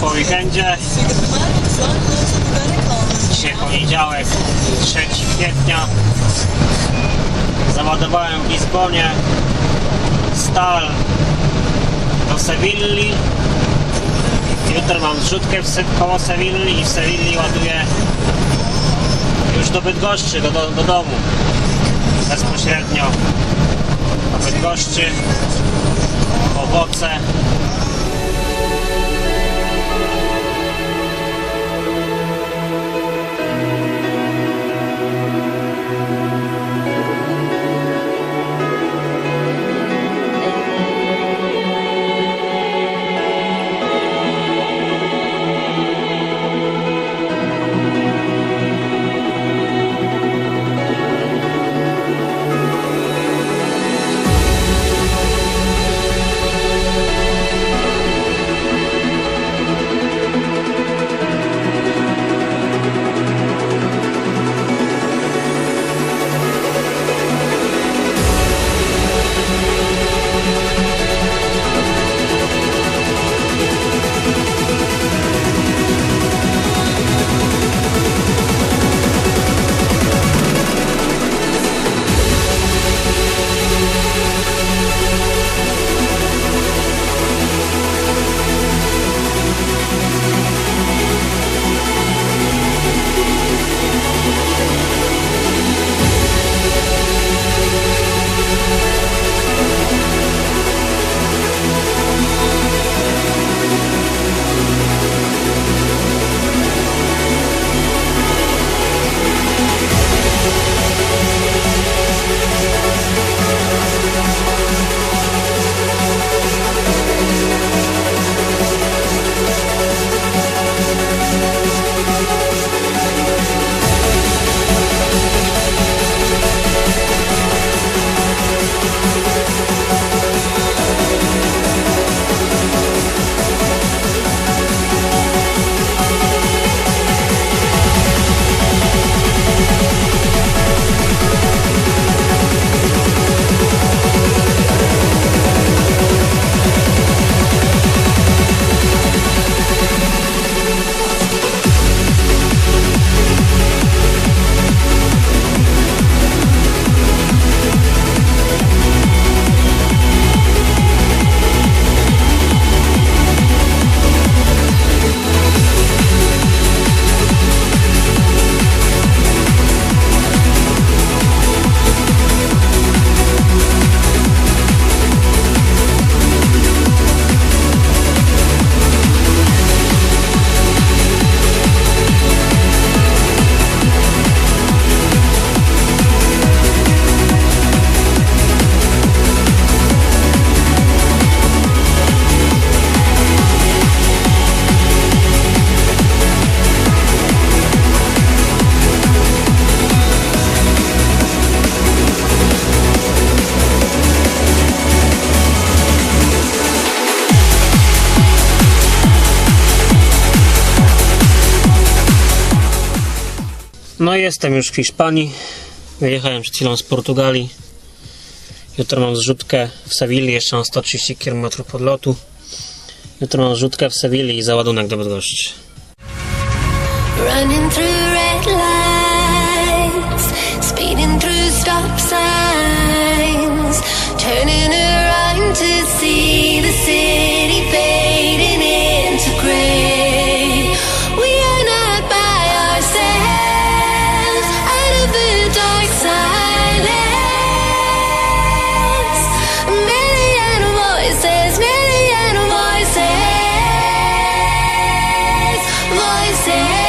Po weekendzie. Dzisiaj poniedziałek, 3 kwietnia. Załadowałem w Lizbonie stal do Sewilli. Jutro mam zrzutkę koło Sewilli i w Sewilli ładuję już do Bydgoszczy, do, do, do domu. Bezpośrednio do Bydgoszczy. Owoce. No jestem już w Hiszpanii. Wyjechałem przed chwilą z Portugalii. Jutro mam zrzutkę w Sewilli, jeszcze mam 130 km podlotu. Jutro mam zrzutkę w Sewilli i załadunek do Bydgoszczy. Running through voices,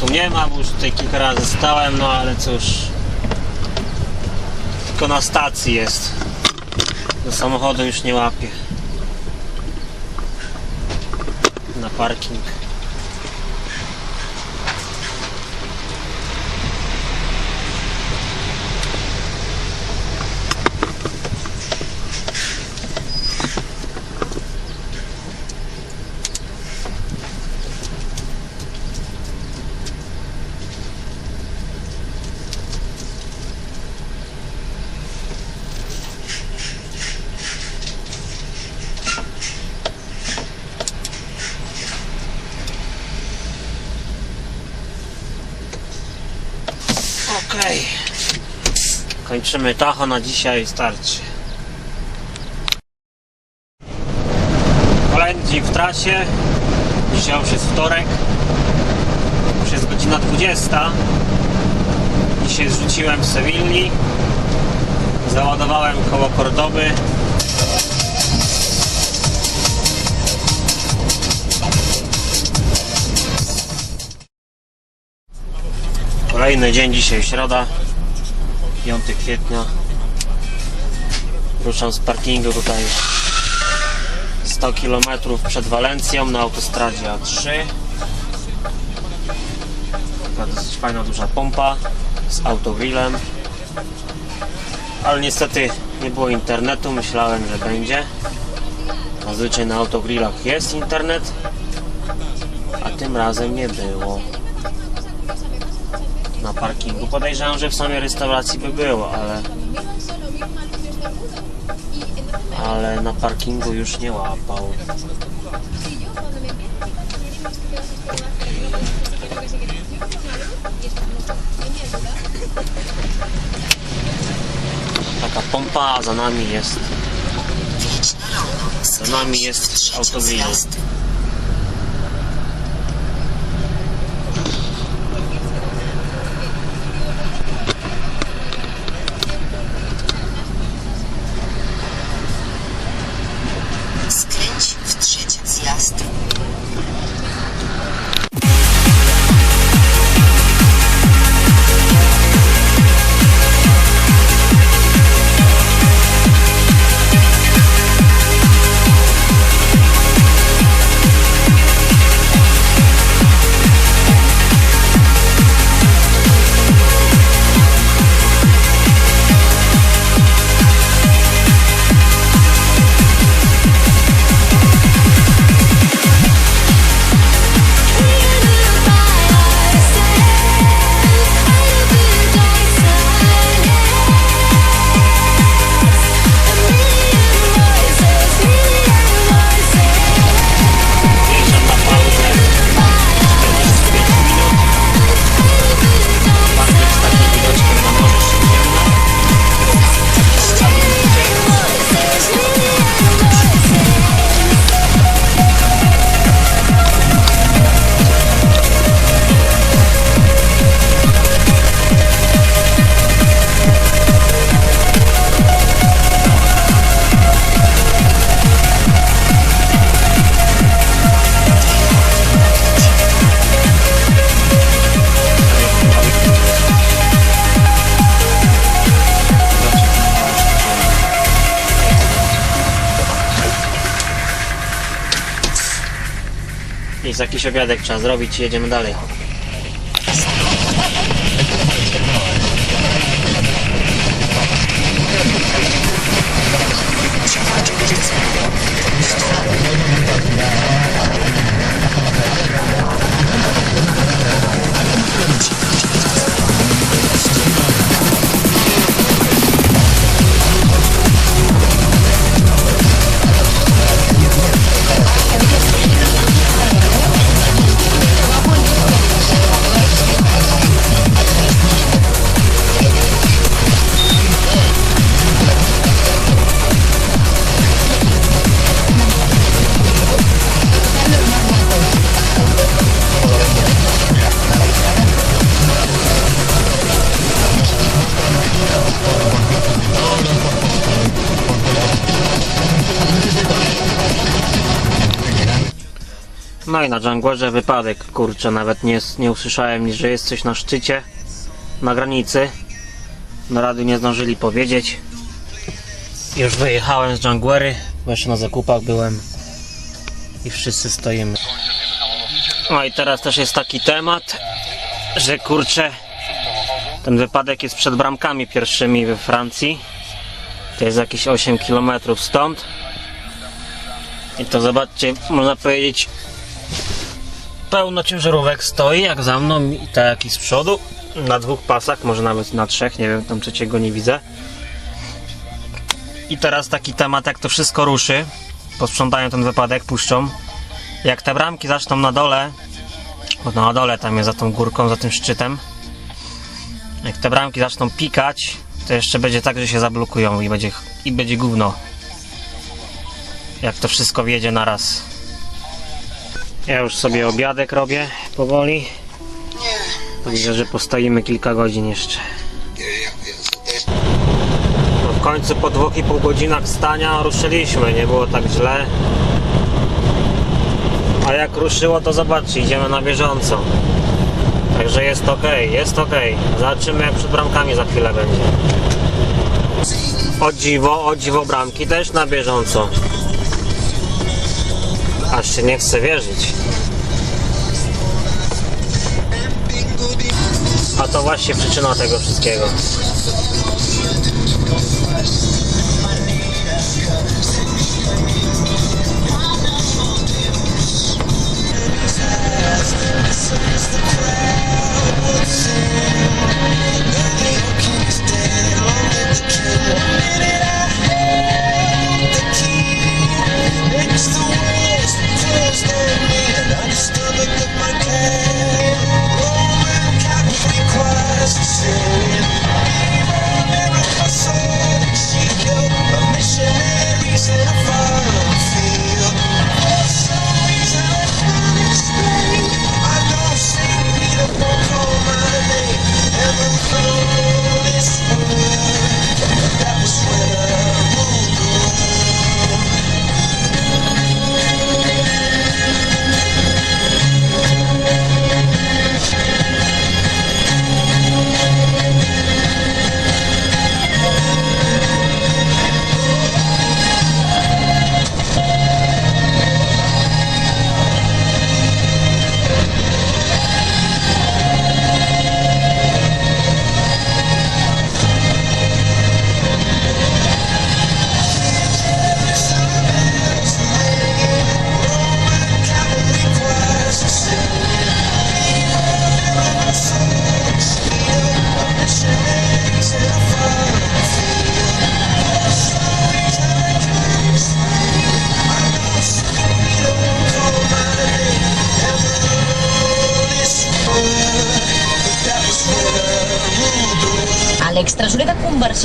tu nie ma, bo już tutaj kilka razy stałem, no ale cóż. Tylko na stacji jest. Do samochodu już nie łapie. Na parking. Okej. Kończymy tacho na dzisiaj starczy. Kolejny dzień w trasie. Dzisiaj już jest wtorek. Już jest godzina 20. Dzisiaj zrzuciłem w Sewilli. Załadowałem koło Kordoby. Kolejny dzień, dzisiaj środa, 5 kwietnia. Ruszam z parkingu tutaj 100 km przed Walencją na autostradzie A3. Taka dosyć fajna duża pompa z autogrillem. Ale niestety nie było internetu, myślałem, że będzie. Zazwyczaj na autogrillach jest internet, a tym razem nie było na parkingu. Podejrzewam, że w samej restauracji by było, ale ale na parkingu już nie łapał. Taka pompa, za nami jest za nami jest Trzeci jakiś obiadek trzeba zrobić i jedziemy dalej. No i na Dżangorze wypadek, kurczę, nawet nie, nie usłyszałem że jest coś na szczycie, na granicy. Na radiu nie zdążyli powiedzieć. Już wyjechałem z Dżangwery, bo jeszcze na zakupach byłem i wszyscy stoimy. No i teraz też jest taki temat, że kurczę, ten wypadek jest przed bramkami pierwszymi we Francji. To jest jakieś 8 km stąd. I to zobaczcie, można powiedzieć, pełno ciężarówek stoi, jak za mną i tak i z przodu. Na dwóch pasach, może nawet na trzech, nie wiem, tam trzeciego nie widzę. I teraz taki temat, jak to wszystko ruszy, posprzątają ten wypadek, puszczą. Jak te bramki zaczną na dole, bo na dole tam jest za tą górką, za tym szczytem. Jak te bramki zaczną pikać, to jeszcze będzie tak, że się zablokują i będzie, i będzie gówno. Jak to wszystko wjedzie na raz. Ja już sobie obiadek robię powoli. Także, że postoimy kilka godzin jeszcze. No w końcu po dwóch i pół godzinach stania ruszyliśmy, nie było tak źle. A jak ruszyło to zobaczcie, idziemy na bieżąco. Także jest ok, jest ok. Zobaczymy jak przed bramkami za chwilę będzie. O dziwo, o dziwo bramki też na bieżąco. Aż się nie chce wierzyć. A to właśnie przyczyna tego wszystkiego. It's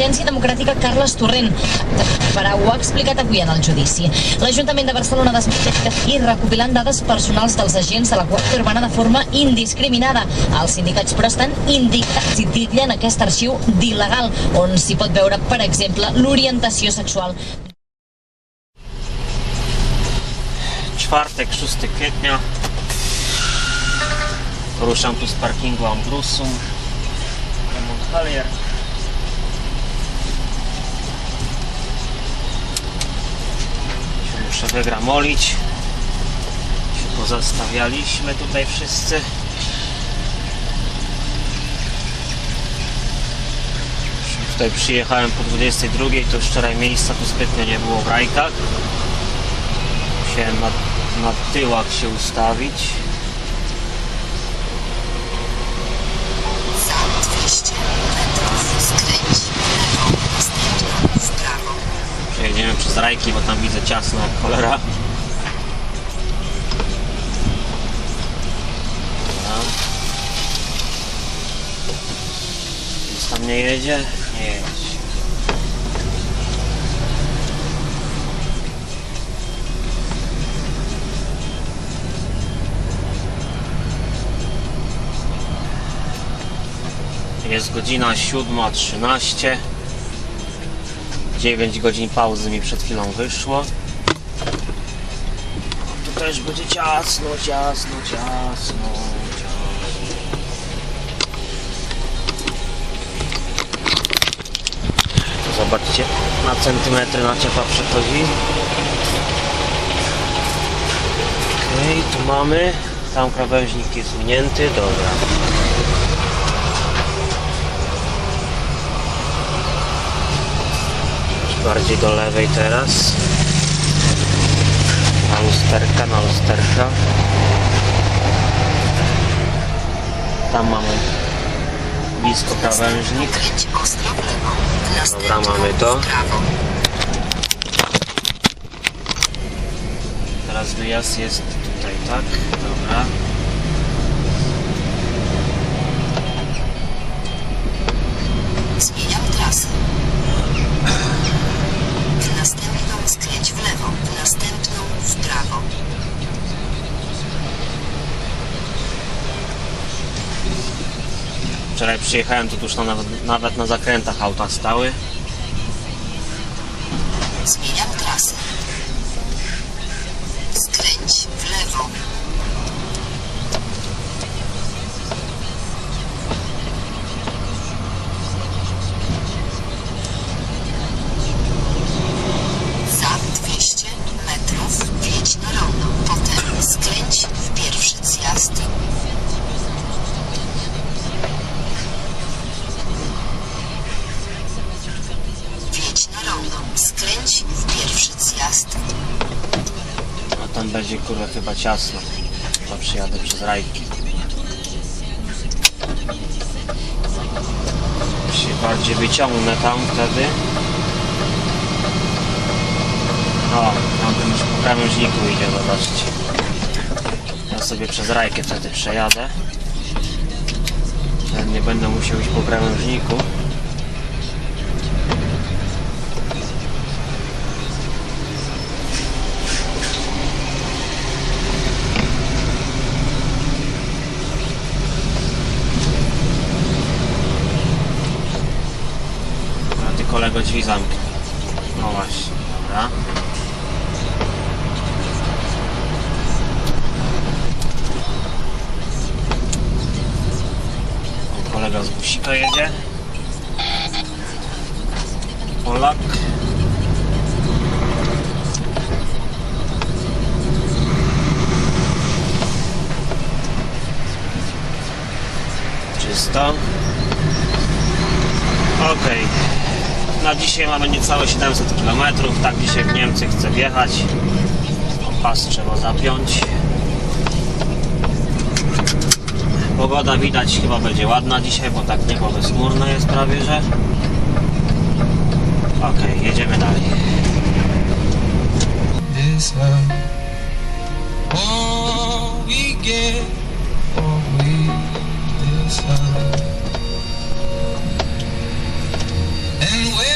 Convergència Democràtica, Carles Torrent, Farà ho ha explicat avui en el judici. L'Ajuntament de Barcelona desmenteix i recopilant dades personals dels agents de la Guàrdia Urbana de forma indiscriminada. Els sindicats, però, estan indignats i titllen aquest arxiu d'il·legal, on s'hi pot veure, per exemple, l'orientació sexual Czwartek, 6 kwietnia. Ruszam tu z parkingu Ambrusum. Montpellier. Się Muszę wygramolić. Się pozastawialiśmy tutaj wszyscy. Tutaj przyjechałem po 22, to już wczoraj miejsca tu zbytnio nie było w rajkach. Musiałem na, na tyłach się ustawić. Za 200 metrów skręć w lewo, następną w prawo. Przejedziemy przez rajki, bo tam widzę ciasno jak cholera. Nic tam nie jedzie? Nie jedzie. Jest godzina 7.13 9 godzin pauzy mi przed chwilą wyszło. Tu też będzie ciasno, ciasno, ciasno, zobaczcie, na centymetry naciepa przechodzi. Okej, tu mamy. Tam krawężnik jest minięty, dobra. Bardziej do lewej teraz. Na lusterka, na lusterka. Tam mamy blisko krawężnik. Następną mamy to. Teraz wyjazd jest tutaj, tak? Dobra. Zmieniam trasę. prawo. Wczoraj przyjechałem, to tuż na, nawet, nawet na zakrętach auta stały. Chyba ciasno. To przyjadę przez rajki. Się bardziej wyciągnę tam wtedy. O, tam ten już po krawężniku idzie, zobaczcie. Ja sobie przez rajkę wtedy przejadę. Nie będę musiał iść po krawężniku. Kolego drzwi zamknij. No właśnie, dobra. Kolega z busika jedzie. Polak. Czysto. Okej. Na dzisiaj mamy niecałe 700 km. Tak dzisiaj w Niemcy chcę wjechać. Pas trzeba zapiąć. Pogoda widać chyba będzie ładna dzisiaj, bo tak niebo bezchmurne jest prawie, że. Okej, jedziemy dalej. this we get, this. And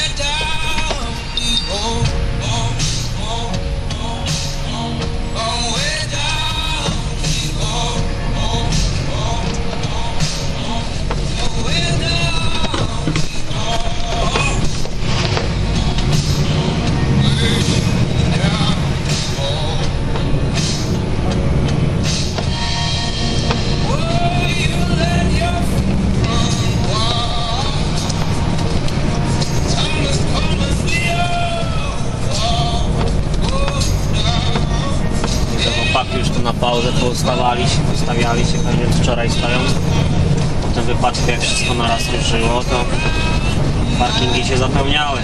się zapełniały.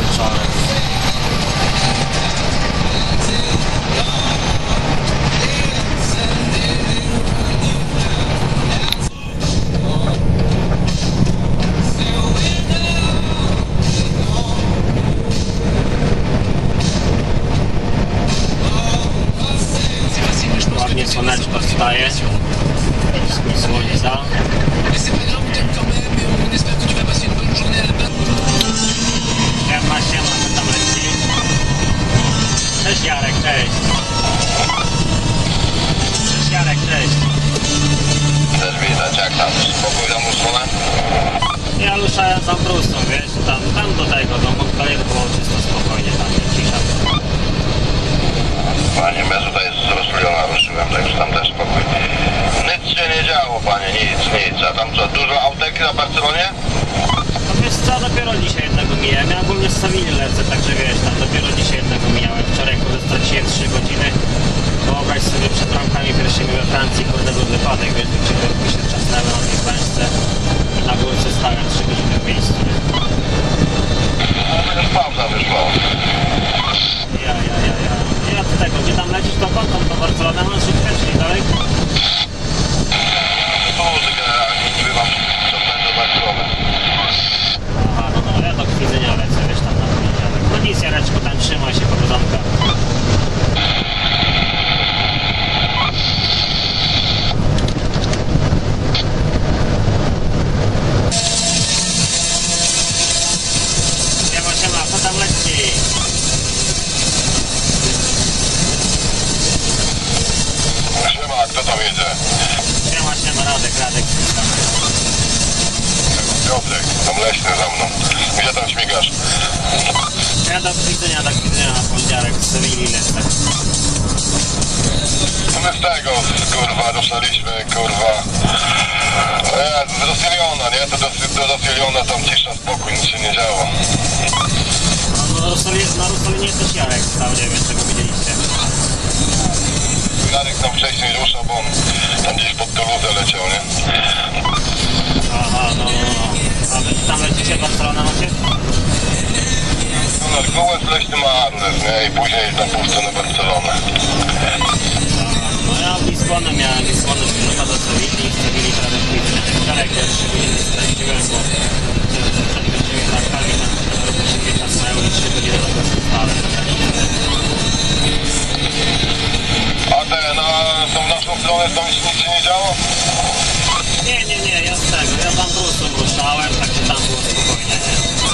Wieczorem. Ładnie słoneczko wstaje. Słońca. A tam co, dużo autek na Barcelonie? No wiesz co, dopiero dzisiaj jednego mijałem, ja ogólnie z Sewilli lecę, także wiesz, tam dopiero dzisiaj jednego mijałem. Wczoraj kurde straciłem 3 godziny. Wyobraź sobie przed ramkami pierwszymi we Francji, kurde był wypadek, wiesz, wyciągnąłem się czasnęły na tej pańsce i na górce stałem 3 godziny w miejscu, nie? No, już pauza wyszła. Ja, ja, ja, ja. Ja do tego, gdzie tam lecisz, to kątą do Barcelony, masz szybkę, czyli dalej? Aha, no, no, ja do lecę, wiesz, tam na poniedziałek. No nic, się, powodzonka. Siema, siema, co tam leci? Siema, kto tam jedzie? Siema, siema, Radek, Radek. Piotrek, tam leśny za mną. Gdzie tam śmigasz? Ja do Kwidzenia, do Kwidzenia na poniedziałek z Sewilli lecę. No my z tego, kurwa, ruszaliśmy, kurwa. E, z Rosjaliona, nie? To do, do Rosjaliona tam cisza, spokój, nic się nie działo. No, na Rosolinie, na Rosolinie też Jarek stał, nie wiem, czego widzieliście. Jarek tam wcześniej ruszał, bo on tam gdzieś pod Toulouse leciał, nie? Aha, no, no, no. A wy tam lecicie Barcelona macie? No, Narkołę z Leśny ma adres, nie? I później tam pół stronę Barcelony. No ja w Lizbonę miałem, Lizbonę przyjechał do Sewilli, z Sewilli prawie w Kwidzeniu. Wczoraj pierwszy godziny straciłem, bo przed pierwszymi parkami tam trochę się mnie czasnęły i 3 godziny do tego stałem. A te na tą naszą stronę tam nic się nie działo? Nie, nie, nie, ja z tego, ja tam brusem ruszałem, także tam było spokojnie, nie?